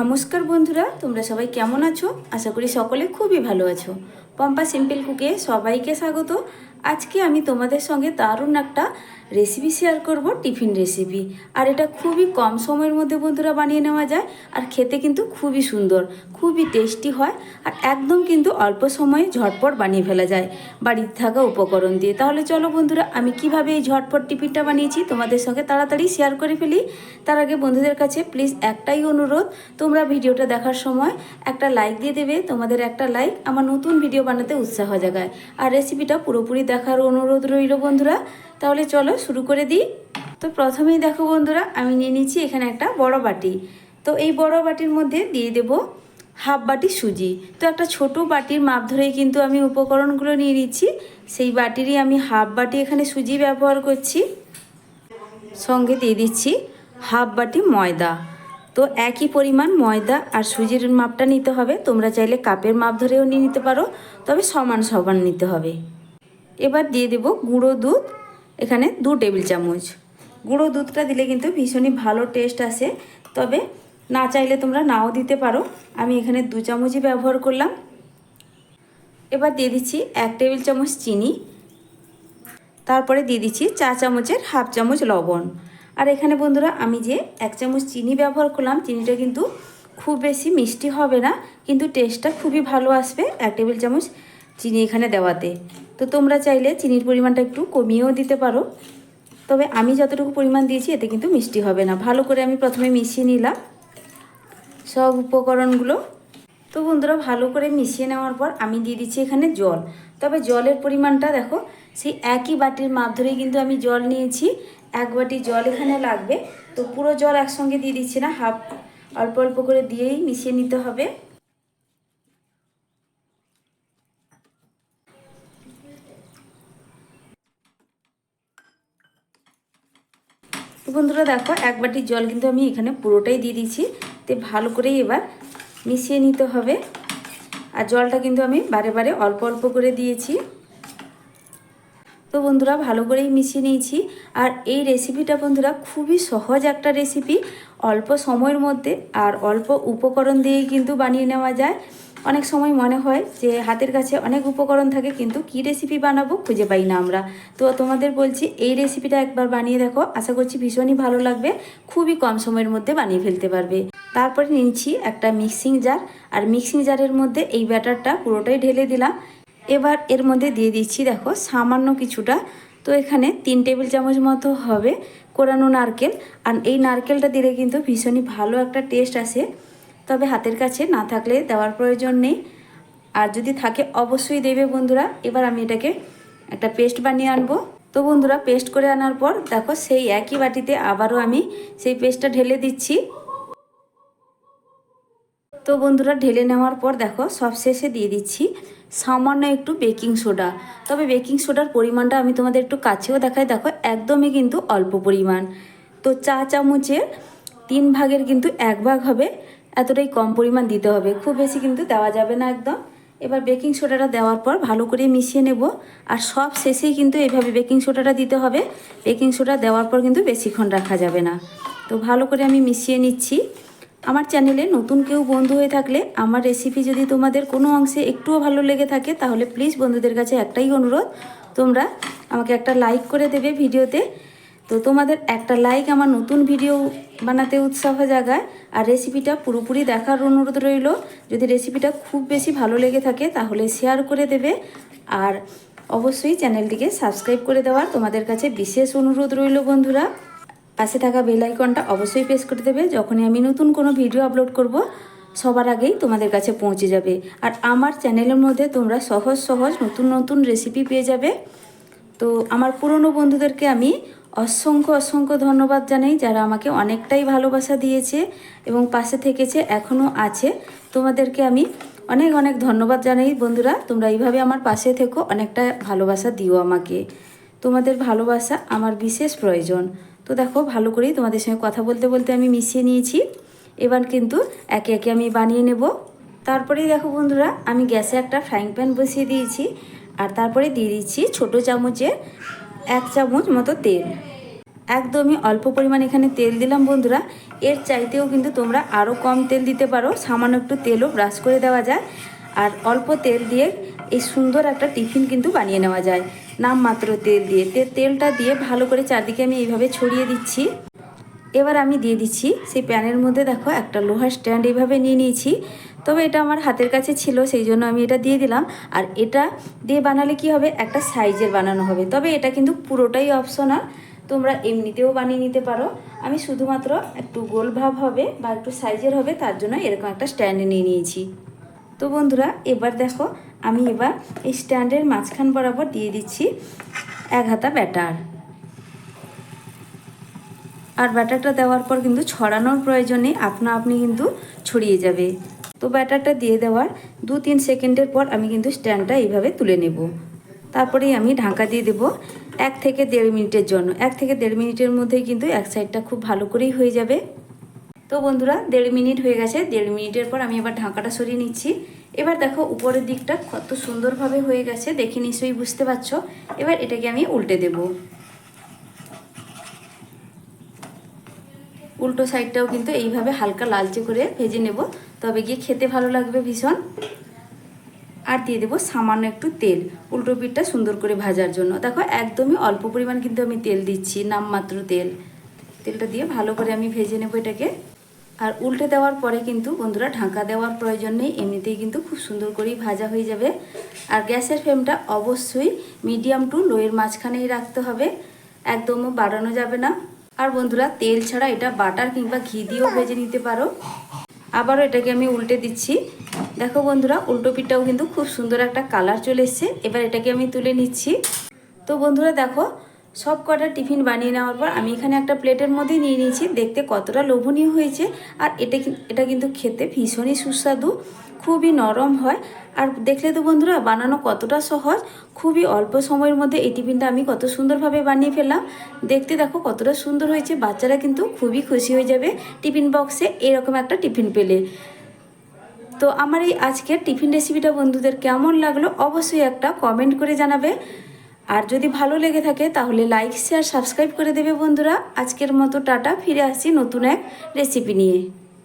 নমস্কার বন্ধুরা, তোমরা সবাই কেমন আছো? আশা করি সকলে খুবই ভালো আছো। পম্পা সিম্পল কুকে সবাইকে স্বাগত। আজকে আমি তোমাদের সঙ্গে দারুণ একটা রেসিপি শেয়ার করব টিফিন রেসিপি আর এটা খুবই কম সময়ের মধ্যে বন্ধুরা বানিয়ে নেওয়া যায়, আর খেতে কিন্তু খুবই সুন্দর, খুবই টেস্টি হয়, আর একদম কিন্তু অল্প সময়ে ঝটপট বানিয়ে ফেলা যায়, বাড়িতে থাকা উপকরণ দিয়ে। তাহলে চলো বন্ধুরা, আমি কীভাবে এই ঝটপট টিফিনটা বানিয়েছি তোমাদের সঙ্গে তাড়াতাড়ি শেয়ার করে ফেলি। তার আগে বন্ধুদের কাছে প্লিজ একটাই অনুরোধ, তোমরা ভিডিওটা দেখার সময় একটা লাইক দিয়ে দেবে, তোমাদের একটা লাইক আমার নতুন ভিডিও বানাতে উৎসাহ জাগায়। আর রেসিপিটা পুরোপুরি দেখার অনুরোধ রইল বন্ধুরা। তাহলে চলো শুরু করে দিই। তো প্রথমেই দেখো বন্ধুরা, আমি নিয়ে নিচ্ছি এখানে একটা বড় বাটি। তো এই বড় বাটির মধ্যে দিয়ে দেব হাফ বাটি সুজি। তো একটা ছোট বাটির মাপ ধরেই কিন্তু আমি উপকরণগুলো নিয়ে নিচ্ছি। সেই বাটিরই আমি হাফ বাটি এখানে সুজি ব্যবহার করছি। সঙ্গে দিয়ে দিচ্ছি হাফ বাটি ময়দা। তো একই পরিমাণ ময়দা আর সুজির মাপটা নিতে হবে। তোমরা চাইলে কাপের মাপ ধরেও নিয়ে নিতে পারো, তবে সমান সমান নিতে হবে। এবার দিয়ে দেব গুঁড়ো দুধ। এখানে দু টেবিল চামচ। গুঁড়ো দুধটা দিলে কিন্তু ভীষণই ভালো টেস্ট আসে। তবে না চাইলে তোমরা নাও দিতে পারো। আমি এখানে দু চামচই ব্যবহার করলাম। এবার দিয়ে দিচ্ছি এক টেবিল চামচ চিনি। তারপরে দিয়ে দিচ্ছি চা চামচের হাফ চামচ লবণ। আর এখানে বন্ধুরা, আমি যে এক চামচ চিনি ব্যবহার করলাম, চিনিটা কিন্তু খুব বেশি মিষ্টি হবে না, কিন্তু টেস্টটা খুবই ভালো আসবে। এক টেবিল চামচ চিনি এখানে দেওয়াতে। তো তোমরা চাইলে চিনির পরিমাণটা একটু কমিয়েও দিতে পারো। তবে আমি যতটুকু পরিমাণ দিয়েছি, এতে কিন্তু মিষ্টি হবে না। ভালো করে আমি প্রথমে মিশিয়ে নিলাম সব উপকরণগুলো। তো বন্ধুরা, ভালো করে মিশিয়ে নেওয়ার পর আমি দিয়ে দিচ্ছি এখানে জল। তবে জলের পরিমাণটা দেখো, সেই একই বাটির মাপ ধরেই কিন্তু আমি জল নিয়েছি। এক বাটি জল এখানে লাগবে। তো পুরো জল একসঙ্গে দিয়ে দিচ্ছি না, হাফ অল্প অল্প করে দিয়েই মিশিয়ে নিতে হবে। তো বন্ধুরা দেখো, এক বাটি জল কিন্তু আমি এখানে পুরোটাই দিয়ে দিচ্ছি তো ভালো করেই এবার মিশিয়ে নিতে হবে। আর জলটা কিন্তু আমি বারে বারে অল্প অল্প করে দিয়েছি। তো বন্ধুরা ভালো করেই মিশিয়ে নিয়েছি। আর এই রেসিপিটা বন্ধুরা খুবই সহজ একটা রেসিপি অল্প সময়ের মধ্যে আর অল্প উপকরণ দিয়েই কিন্তু বানিয়ে নেওয়া যায়। অনেক সময় মনে হয় যে হাতের কাছে অনেক উপকরণ থাকে, কিন্তু কি রেসিপি বানাবো খুঁজে পাই না আমরা। তো তোমাদের বলছি, এই রেসিপিটা একবার বানিয়ে দেখো। আশা করছি ভীষণই ভালো লাগবে, খুবই কম সময়ের মধ্যে বানিয়ে ফেলতে পারবে। তারপরে নিচ্ছি একটা মিক্সিং জার আর মিক্সিং জারের মধ্যে এই ব্যাটারটা পুরোটাই ঢেলে দিলাম। এবার এর মধ্যে দিয়ে দিচ্ছি দেখো, সামান্য কিছুটা। তো এখানে তিন টেবিল চামচ মতো হবে কোরানো নারকেল। আর এই নারকেলটা দিলে কিন্তু ভীষণই ভালো একটা টেস্ট আসে। তবে হাতের কাছে না থাকলে দেওয়ার প্রয়োজন নেই। আর যদি থাকে, অবশ্যই দেবে বন্ধুরা। এবার আমি এটাকে একটা পেস্ট বানিয়ে আনব। তো বন্ধুরা, পেস্ট করে আনার পর দেখো, সেই একই বাটিতে আবারও আমি সেই পেস্টটা ঢেলে দিচ্ছি। তো বন্ধুরা, ঢেলে নেওয়ার পর দেখো, সব শেষে দিয়ে দিচ্ছি সামান্য একটু বেকিং সোডা। তবে বেকিং সোডার পরিমাণটা আমি তোমাদের একটু কাছেও দেখাই। দেখো, একদমই কিন্তু অল্প পরিমাণ। তো চা চামচের তিন ভাগের কিন্তু এক ভাগ হবে। এতটাই কম পরিমাণ দিতে হবে। খুব বেশি কিন্তু দেওয়া যাবে না একদম। এবার বেকিং সোডাটা দেওয়ার পর ভালো করে মিশিয়ে নেব। আর সব শেষেই কিন্তু এভাবে বেকিং সোডাটা দিতে হবে। বেকিং সোডা দেওয়ার পর কিন্তু বেশিক্ষণ রাখা যাবে না। তো ভালো করে আমি মিশিয়ে নিচ্ছি। আমার চ্যানেলে নতুন কেউ বন্ধু হয়ে থাকলে আমার রেসিপি যদি তোমাদের কোনো অংশে একটুও ভালো লেগে থাকে, তাহলে প্লিজ বন্ধুদের কাছে একটাই অনুরোধ। তোমরা আমাকে একটা লাইক করে দেবে ভিডিওতে। তো তোমাদের একটা লাইক আমার নতুন ভিডিও বানাতে উৎসাহ জাগায়। আর রেসিপিটা পুরোপুরি দেখার অনুরোধ রইল। যদি রেসিপিটা খুব বেশি ভালো লেগে থাকে, তাহলে শেয়ার করে দেবে। আর অবশ্যই চ্যানেলটিকে সাবস্ক্রাইব করে দেওয়ার তোমাদের কাছে বিশেষ অনুরোধ রইল বন্ধুরা। পাশে থাকা বেল আইকনটা অবশ্যই প্রেস করে দেবে। যখনই আমি নতুন কোনো ভিডিও আপলোড করব, সবার আগেই তোমাদের কাছে পৌঁছে যাবে। আর আমার চ্যানেলের মধ্যে তোমরা সহজ সহজ নতুন নতুন রেসিপি পেয়ে যাবে। তো আমার পুরনো বন্ধুদেরকে আমি অসংখ্য অসংখ্য ধন্যবাদ জানাই যারা আমাকে অনেকটাই ভালোবাসা দিয়েছে এবং পাশে থেকেছে এখনও আছে। তোমাদেরকে আমি অনেক অনেক ধন্যবাদ জানাই বন্ধুরা। তোমরা এইভাবে আমার পাশে থেকো, অনেকটা ভালোবাসা দিও আমাকে। তোমাদের ভালোবাসা আমার বিশেষ প্রয়োজন। তো দেখো, ভালো করেই তোমাদের সঙ্গে কথা বলতে বলতে আমি মিশিয়ে নিয়েছি। এবার কিন্তু একে একে আমি বানিয়ে নেব। তারপরেই দেখো বন্ধুরা, আমি গ্যাসে একটা ফ্রাইং প্যান বসিয়ে দিয়েছি। আর তারপরে দিয়ে দিচ্ছি ছোটো চামচে এক চামচ মতো তেল। একদমই অল্প পরিমাণ এখানে তেল দিলাম বন্ধুরা। এর চাইতেও কিন্তু তোমরা আরও কম তেল দিতে পারো। সামান্য একটু তেলও ব্রাশ করে দেওয়া যায়। আর অল্প তেল দিয়ে এই সুন্দর একটা টিফিন কিন্তু বানিয়ে নেওয়া যায়। নামমাত্র তেল দিয়ে। তেলটা দিয়ে ভালো করে চারদিকে আমি এইভাবে ছড়িয়ে দিচ্ছি। এবার আমি দিয়ে দিচ্ছি সেই প্যানের মধ্যে দেখো একটা লোহার স্ট্যান্ড এইভাবে নিয়ে নিয়েছি। তবে এটা আমার হাতের কাছে ছিল, সেই জন্য আমি এটা দিয়ে দিলাম। আর এটা দিয়ে বানালে কি হবে? একটা সাইজের বানানো হবে। তবে এটা কিন্তু পুরোটাই অপশনাল তোমরা এমনিতেও বানিয়ে নিতে পারো। আমি শুধুমাত্র একটু গোল ভাব হবে বা একটু সাইজের হবে, তার জন্য এরকম একটা স্ট্যান্ড নিয়ে নিয়েছি। তো বন্ধুরা, এবার দেখো, আমি এবার এই স্ট্যান্ডের মাঝখান বরাবর দিয়ে দিচ্ছি এক হাতা ব্যাটার। আর ব্যাটারটা দেওয়ার পর কিন্তু ছড়ানোর প্রয়োজন আপনা আপনি কিন্তু ছড়িয়ে যাবে। তো ব্যাটারটা দিয়ে দেওয়ার দু তিন সেকেন্ডের পর আমি কিন্তু স্ট্যান্ডটা এইভাবে তুলে নেব। তারপরেই আমি ঢাকা দিয়ে দেব এক থেকে দেড় মিনিটের জন্য। এক থেকে দেড় মিনিটের মধ্যেই কিন্তু এক সাইডটা খুব ভালো করেই হয়ে যাবে। তো বন্ধুরা, দেড় মিনিট হয়ে গেছে। দেড় মিনিটের পর আমি এবার ঢাকাটা সরিয়ে নিচ্ছি। এবার দেখো উপরের দিকটা কত সুন্দরভাবে হয়ে গেছে। দেখে নিশ্চয়ই বুঝতে পারছ। এবার এটাকে আমি উল্টে দেবো। উল্টো সাইডটাও কিন্তু এইভাবে হালকা লালচে করে ভেজে নেব। তবে গিয়ে খেতে ভালো লাগবে ভীষণ। আর দিয়ে দেবো সামান্য একটু তেল। উল্টো পিঠটা সুন্দর করে ভাজার জন্য। দেখো, একদমই অল্প পরিমাণ কিন্তু আমি তেল দিচ্ছি, নামমাত্র তেল। তেলটা দিয়ে ভালো করে আমি ভেজে নেব এটাকে। আর উল্টে দেওয়ার পরে কিন্তু বন্ধুরা ঢাকা দেওয়ার প্রয়োজন নেই, এমনিতেই কিন্তু খুব সুন্দর করেই ভাজা হয়ে যাবে। আর গ্যাসের ফ্লেমটা অবশ্যই মিডিয়াম টু লোয়ের মাঝখানেই রাখতে হবে, একদমও বাড়ানো যাবে না। আর বন্ধুরা, তেল ছাড়া এটা বাটার কিংবা ঘি দিয়েও ভেজে নিতে পারো। আবারও এটাকে আমি উল্টে দিচ্ছি। দেখো বন্ধুরা, উল্টো পিঠটাও কিন্তু খুব সুন্দর একটা কালার চলে এসছে। এবার এটাকে আমি তুলে নিচ্ছি। তো বন্ধুরা দেখো সব কটা টিফিন বানিয়ে নেওয়ার পর আমি এখানে একটা প্লেটের মধ্যে নিয়ে নিয়েছি। দেখতে কতটা লোভনীয় হয়েছে। আর এটা এটা কিন্তু খেতে ভীষণই সুস্বাদু, খুবই নরম হয়। আর দেখলে তো বন্ধুরা বানানো কতটা সহজ, খুবই অল্প সময়ের মধ্যে এই টিফিনটা আমি কত সুন্দরভাবে বানিয়ে ফেললাম। দেখতে দেখো কতটা সুন্দর হয়েছে, বাচ্চারা কিন্তু খুবই খুশি হয়ে যাবে টিফিন বক্সে এরকম একটা টিফিন পেলে। তো আমার এই আজকের টিফিন রেসিপিটা বন্ধুদের কেমন লাগল অবশ্যই একটা কমেন্ট করে জানাবে। আর যদি ভালো লেগে থাকে তাহলে লাইক শেয়ার সাবস্ক্রাইব করে দেবে বন্ধুরা। আজকের মতো টাটা, ফিরে আসি নতুন এক রেসিপি নিয়ে।